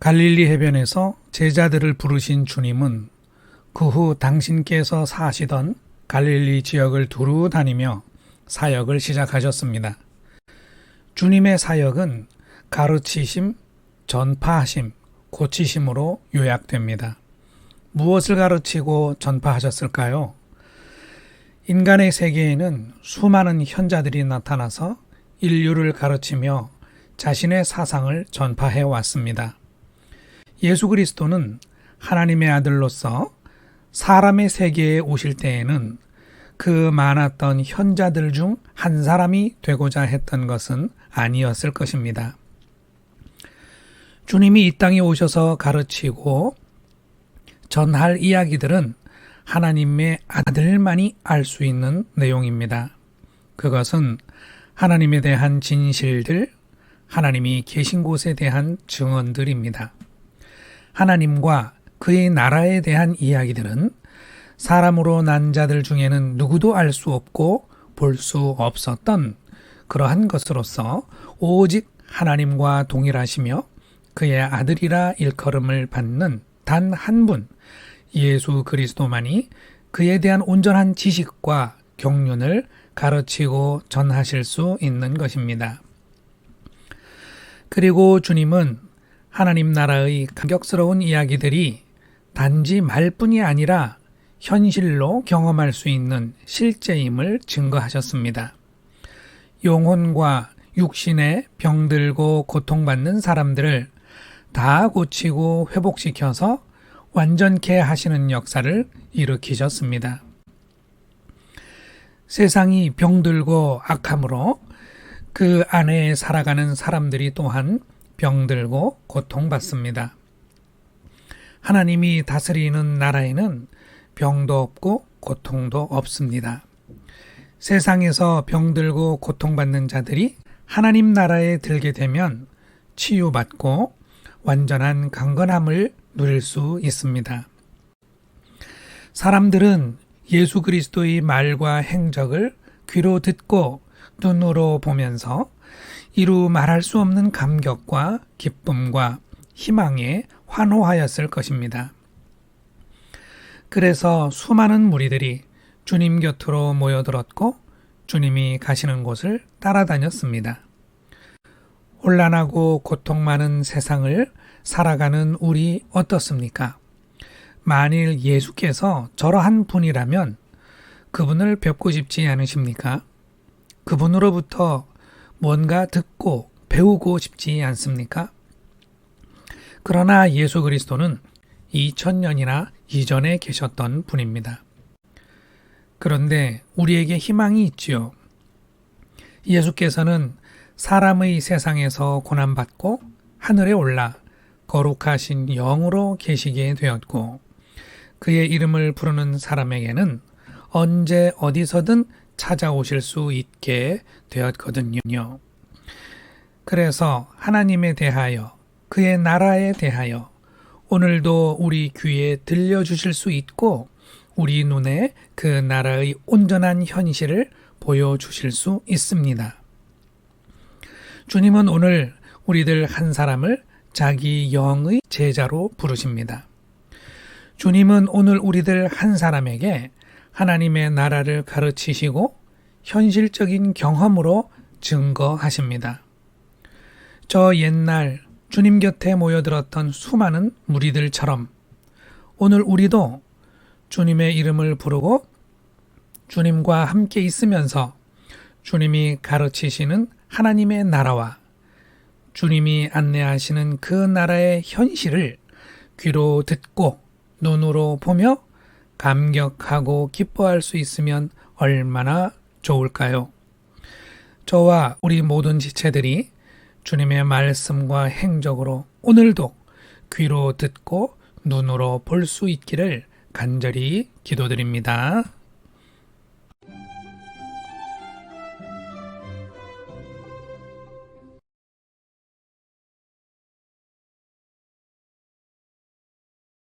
갈릴리 해변에서 제자들을 부르신 주님은 그 후 당신께서 사시던 갈릴리 지역을 두루 다니며 사역을 시작하셨습니다. 주님의 사역은 가르치심, 전파하심, 고치심으로 요약됩니다. 무엇을 가르치고 전파하셨을까요? 인간의 세계에는 수많은 현자들이 나타나서 인류를 가르치며 자신의 사상을 전파해 왔습니다. 예수 그리스도는 하나님의 아들로서 사람의 세계에 오실 때에는 그 많았던 현자들 중 한 사람이 되고자 했던 것은 아니었을 것입니다. 주님이 이 땅에 오셔서 가르치고 전할 이야기들은 하나님의 아들만이 알 수 있는 내용입니다. 그것은 하나님에 대한 진실들, 하나님이 계신 곳에 대한 증언들입니다. 하나님과 그의 나라에 대한 이야기들은 사람으로 난 자들 중에는 누구도 알 수 없고 볼 수 없었던 그러한 것으로서 오직 하나님과 동일하시며 그의 아들이라 일컬음을 받는 단 한 분, 예수 그리스도만이 그에 대한 온전한 지식과 경륜을 가르치고 전하실 수 있는 것입니다. 그리고 주님은 하나님 나라의 감격스러운 이야기들이 단지 말뿐이 아니라 현실로 경험할 수 있는 실제임을 증거하셨습니다. 영혼과 육신에 병들고 고통받는 사람들을 다 고치고 회복시켜서 완전케 하시는 역사를 일으키셨습니다. 세상이 병들고 악함으로 그 안에 살아가는 사람들이 또한 병들고 고통받습니다. 하나님이 다스리는 나라에는 병도 없고 고통도 없습니다. 세상에서 병들고 고통받는 자들이 하나님 나라에 들게 되면 치유받고 완전한 강건함을 누릴 수 있습니다. 사람들은 예수 그리스도의 말과 행적을 귀로 듣고 눈으로 보면서 이루 말할 수 없는 감격과 기쁨과 희망에 환호하였을 것입니다. 그래서 수많은 무리들이 주님 곁으로 모여들었고 주님이 가시는 곳을 따라다녔습니다. 혼란하고 고통 많은 세상을 살아가는 우리 어떻습니까? 만일 예수께서 저러한 분이라면 그분을 뵙고 싶지 않으십니까? 그분으로부터 뭔가 듣고 배우고 싶지 않습니까? 그러나 예수 그리스도는 2000년이나 이전에 계셨던 분입니다. 그런데 우리에게 희망이 있지요. 예수께서는 사람의 세상에서 고난받고 하늘에 올라 거룩하신 영으로 계시게 되었고 그의 이름을 부르는 사람에게는 언제 어디서든 찾아오실 수 있게 되었거든요. 그래서 하나님에 대하여 그의 나라에 대하여 오늘도 우리 귀에 들려주실 수 있고 우리 눈에 그 나라의 온전한 현실을 보여주실 수 있습니다. 주님은 오늘 우리들 한 사람을 자기 영의 제자로 부르십니다. 주님은 오늘 우리들 한 사람에게 하나님의 나라를 가르치시고 현실적인 경험으로 증거하십니다. 저 옛날 주님 곁에 모여들었던 수많은 무리들처럼 오늘 우리도 주님의 이름을 부르고 주님과 함께 있으면서 주님이 가르치시는 하나님의 나라와 주님이 안내하시는 그 나라의 현실을 귀로 듣고 눈으로 보며 감격하고 기뻐할 수 있으면 얼마나 좋을까요? 저와 우리 모든 지체들이 주님의 말씀과 행적으로 오늘도 귀로 듣고 눈으로 볼 수 있기를 간절히 기도드립니다.